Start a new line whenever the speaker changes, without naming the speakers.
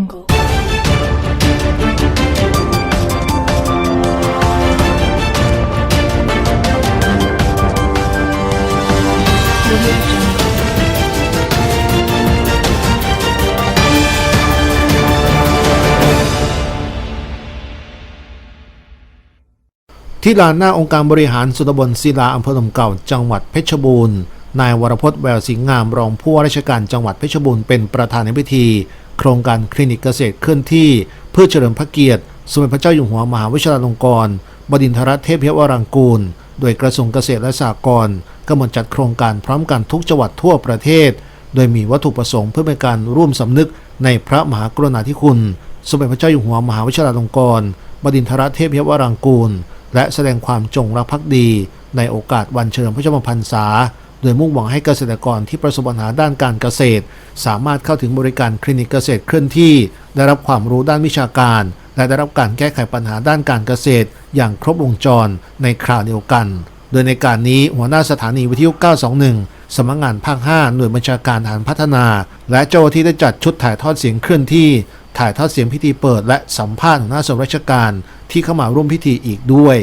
Jungle. Jungle.
ที่ลานหน้าองค์การบริหารส่วนตำบลศิลาอำเภอลมเก่า จังหวัดเพชรบูรณ์ นายวรพจน์แววสิงห์งามรองผู้ว่าราชการจังหวัดเพชรบูรณ์เป็นประธานในพิธี โครงการคลินิกเกษตรเคลื่อนที่เพื่อเฉลิมพระเกียรติ สมเด็จพระเจ้าอยู่หัวมหาวิชาลงกรณ์บดินทรเทพยวรังกูล โดยกระทรวงเกษตรและสหกรณ์กำหนดจัดโครงการพร้อมกันทุกจังหวัดทั่วประเทศ โดยมีวัตถุประสงค์เพื่อเป็นการร่วมสำนึกในพระมหากรุณาธิคุณ สมเด็จพระเจ้าอยู่หัวมหาวิชาลงกรณ์บดินทรเทพยวรังกูล และแสดงความจงรักภักดี ในโอกาสวันเฉลิมพระชนมพรรษา โดยมุ่งหวังให้เกษตรกรที่ประสบปัญหาด้านการเกษตร สามารถเข้าถึงบริการคลินิกเกษตรเคลื่อนที่ ได้รับความรู้ด้านวิชาการ และได้รับการแก้ไขปัญหาด้านการเกษตร อย่างครบวงจรในคราวเดียวกัน โดยในการนี้หัวหน้าสถานีวิทยุ 921 สำนักงานภาค 5 หน่วยบัญชาการฐานพัฒนา และเจ้าที่ได้จัดชุดถ่ายทอดเสียงเคลื่อนที่ ถ่ายทอดเสียงพิธีเปิด และสัมภาษณ์หัวหน้าส่วนราชการที่เข้ามาร่วมพิธีอีกด้วย